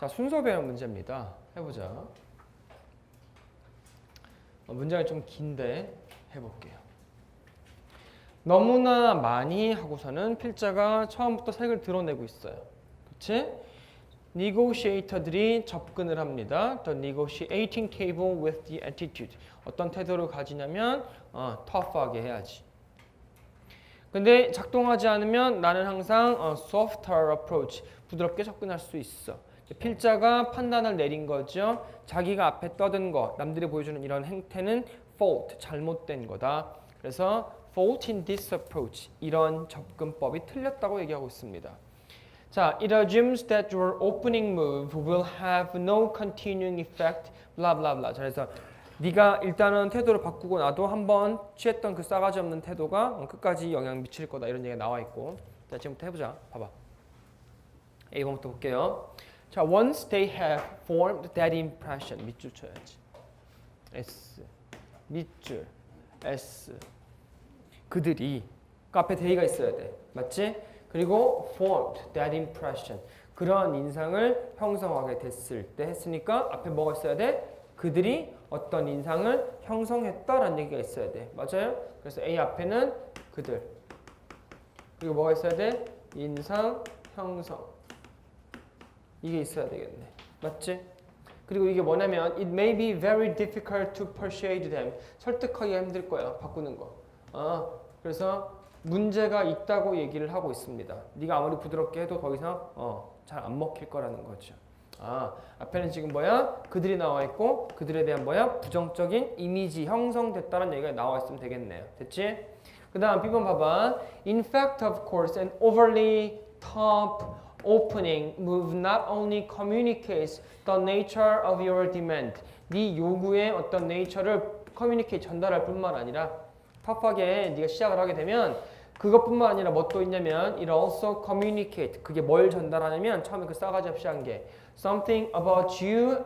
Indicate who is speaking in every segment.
Speaker 1: 자, 순서 배열 문제입니다. 해보자. 어, 문제가 좀 긴데 해볼게요. 너무나 많이 하고서는 필자가 처음부터 색을 드러내고 있어요. 그치? negotiator들이 접근을 합니다. The negotiating table with the attitude. 어떤 태도를 가지냐면 어, tough하게 해야지. 근데 작동하지 않으면 나는 항상 어, softer approach, 부드럽게 접근할 수 있어. 필자가 판단을 내린 거죠. 자기가 앞에 떠든 거, 남들이 보여주는 이런 행태는 fault, 잘못된 거다. 그래서 fault in this approach, 이런 접근법이 틀렸다고 얘기하고 있습니다. 자, it assumes that your opening move will have no continuing effect, blah blah blah. 자, 그래서 네가 일단은 태도를 바꾸고 나도 한번 취했던 그 싸가지 없는 태도가 끝까지 영향 미칠 거다 이런 얘기가 나와 있고. 자, 지금부터 해보자. 봐봐. A번부터 볼게요. 자, once they have formed that impression, 밑줄 쳐야지. S, 밑줄, S. 그들이 그 앞에 they가 있어야 돼, 맞지? 그리고 formed that impression, 그러한 인상을 형성하게 됐을 때 했으니까 앞에 뭐가 있어야 돼? 그들이 어떤 인상을 형성했다라는 얘기가 있어야 돼, 맞아요? 그래서 A 앞에는 그들. 그리고 뭐가 있어야 돼? 인상 형성. 이게 있어야 되겠네. 맞지? 그리고 이게 뭐냐면 it may be very difficult to persuade them. 설득하기 힘들 거야. 바꾸는 거. 아, 그래서 문제가 있다고 얘기를 하고 있습니다. 네가 아무리 부드럽게 해도 더 이상 어, 잘 안 먹힐 거라는 거죠. 아, 앞에는 지금 뭐야? 그들이 나와 있고 그들에 대한 뭐야? 부정적인 이미지 형성됐다는 얘기가 나와 있으면 되겠네요. 됐지? 그 다음 B번 봐봐. In fact, of course, an overly top opening move not only communicates the nature of your demand. 네 요구의 어떤 nature를 communicate 전달할 뿐만 아니라 팝하게 네가 시작을 하게 되면 그것뿐만 아니라 뭐 또 있냐면 it also communicate 그게 뭘 전달하냐면 처음에 그 싸가지 없이 한 게 something about you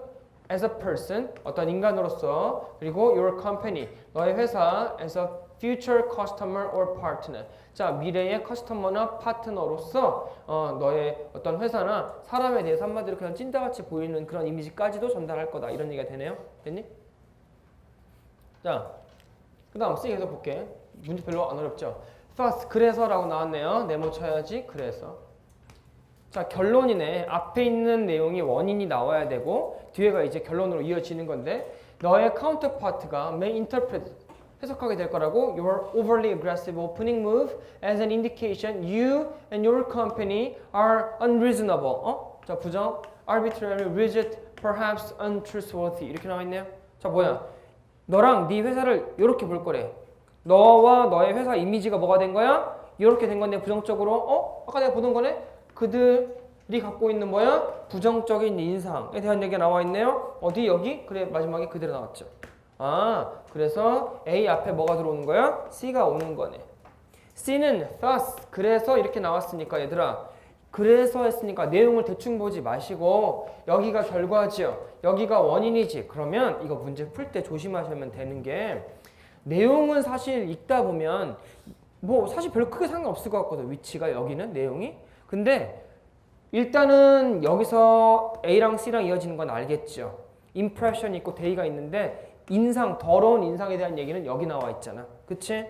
Speaker 1: as a person 어떤 인간으로서 그리고 your company 너의 회사 as a future customer or partner. 자 미래의 커스터머나 파트너로서 어, 너의 어떤 회사나 사람에 대해서 한마디로 그냥 찐따같이 보이는 그런 이미지까지도 전달할 거다. 이런 얘기가 되네요. 됐니? 자 그 다음 C 계속 볼게. 문제 별로 안 어렵죠? Thus 그래서 라고 나왔네요. 네모 쳐야지 그래서 자 결론이네 앞에 있는 내용이 원인이 나와야 되고 뒤에가 이제 결론으로 이어지는 건데 너의 counterpart가 may interpret 해석하게 될 거라고 your overly aggressive opening move as an indication you and your company are unreasonable 어? 자 부정 arbitrary rigid perhaps untrustworthy 이렇게 나와 있네요 자 뭐야 너랑 네 회사를 이렇게 볼 거래 너와 너의 회사 이미지가 뭐가 된 거야? 이렇게 된 건데 부정적으로 어? 아까 내가 보던 거네? 그들이 갖고 있는 뭐야? 부정적인 인상에 대한 얘기가 나와 있네요. 어디 여기? 그래 마지막에 그대로 나왔죠. 아 그래서 A 앞에 뭐가 들어오는 거야? C가 오는 거네. C는 thus 그래서 이렇게 나왔으니까 얘들아 그래서 했으니까 내용을 대충 보지 마시고 여기가 결과지요. 여기가 원인이지. 그러면 이거 문제 풀 때 조심하시면 되는 게 내용은 사실 읽다 보면 뭐 사실 별로 크게 상관없을 것 같거든. 위치가 여기는 내용이. 근데 일단은 여기서 A랑 C랑 이어지는 건 알겠죠. 임프레션이 있고 데이가 있는데 인상 더러운 인상에 대한 얘기는 여기 나와 있잖아. 그치?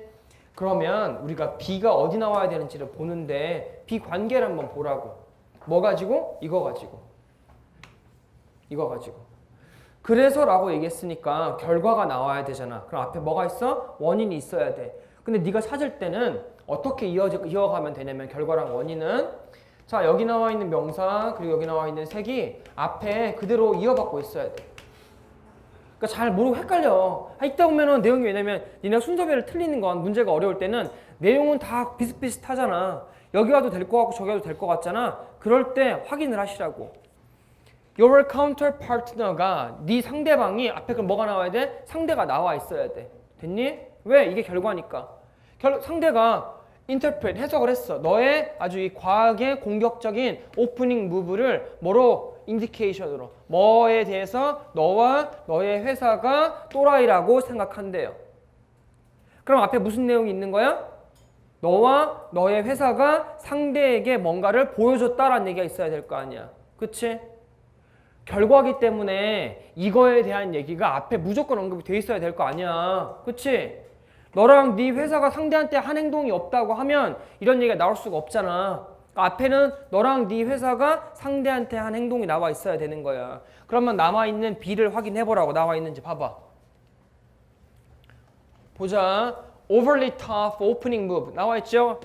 Speaker 1: 그러면 우리가 B가 어디 나와야 되는지를 보는데 B 관계를 한번 보라고. 뭐 가지고? 이거 가지고. 이거 가지고. 그래서 라고 얘기했으니까 결과가 나와야 되잖아. 그럼 앞에 뭐가 있어? 원인이 있어야 돼. 근데 네가 찾을 때는 어떻게 이어, 이어가면 되냐면 결과랑 원인은 자 여기 나와 있는 명사 그리고 여기 나와 있는 색이 앞에 그대로 이어받고 있어야 돼. 그러니까 잘 모르고 헷갈려. 아, 있다 보면은 내용이 왜냐면 니네 순서별로 틀리는 건 문제가 어려울 때는 내용은 다 비슷비슷하잖아. 여기 와도 될 것 같고 저기 와도 될 것 같잖아. 그럴 때 확인을 하시라고. Your counterpartner가 네 상대방이 앞에 그럼 뭐가 나와야 돼? 상대가 나와 있어야 돼. 됐니? 왜? 이게 결과니까. 결, 상대가 interpret 해석을 했어. 너의 아주 이 과하게 공격적인 오프닝 무브를 뭐로 인디케이션으로 뭐에 대해서 너와 너의 회사가 또라이라고 생각한대요. 그럼 앞에 무슨 내용이 있는 거야? 너와 너의 회사가 상대에게 뭔가를 보여줬다라는 얘기가 있어야 될 거 아니야. 그치? 결과기 때문에 이거에 대한 얘기가 앞에 무조건 언급이 돼 있어야 될 거 아니야. 그치? 너랑 네 회사가 상대한테 한 행동이 없다고 하면 이런 얘기가 나올 수가 없잖아. 그러니까 앞에는 너랑 네 회사가 상대한테 한 행동이 나와 있어야 되는 거야. 그러면 남아 있는 B를 확인해 보라고 나와 있는지 봐봐. 보자. overly tough opening move 나와 있죠?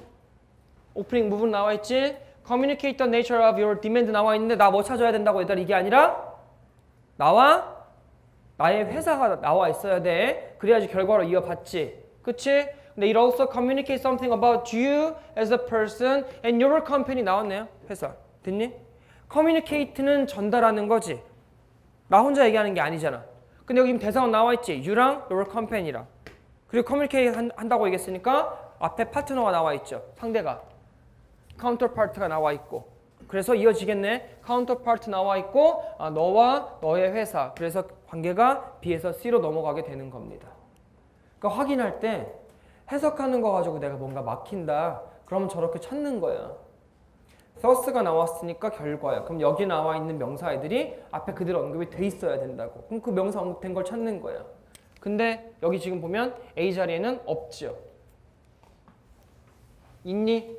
Speaker 1: 오프닝 무분 나와 있지? communicate the nature of your demand 나와 있는데 나 뭐 찾아야 된다고 얘들아 이게 아니라 나와 나의 회사가 나와 있어야 돼. 그래야지 결과로 이어받지. 그치? 근데 it also communicate something about you as a person and your company 나왔네요. 회사. 됐니? communicate는 전달하는 거지. 나 혼자 얘기하는 게 아니잖아. 근데 여기 대상은 나와 있지. you랑 your company랑. 그리고 communicate 한, 한다고 얘기했으니까 앞에 파트너가 나와 있죠. 상대가. 카운터파트가 나와 있고 그래서 이어지겠네 카운터파트 나와 있고 아, 너와 너의 회사 그래서 관계가 B에서 C로 넘어가게 되는 겁니다 그러니까 확인할 때 해석하는 거 가지고 내가 뭔가 막힌다. 그러면 저렇게 찾는 거야 thus가 나왔으니까 결과야 그럼 여기 나와 있는 명사애들이 앞에 그대로 언급이 돼 있어야 된다고. 그럼 그 명사 언급된 걸 찾는 거야 근데 여기 지금 보면 A 자리에는 없죠 있니?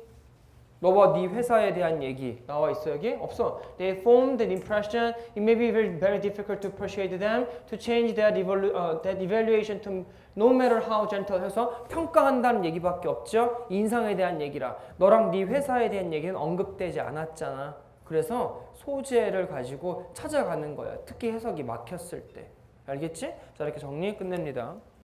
Speaker 1: 너와 네 회사에 대한 얘기 나와 있어 여기? 없어. They formed an impression. It may be very, very difficult to persuade them to change that, evalu, uh, that evaluation to no matter how gentle 해서 평가한다는 얘기밖에 없죠. 인상에 대한 얘기라. 너랑 네 회사에 대한 얘기는 언급되지 않았잖아. 그래서 소재를 가지고 찾아가는 거야. 특히 해석이 막혔을 때. 알겠지? 자 이렇게 정리 끝냅니다.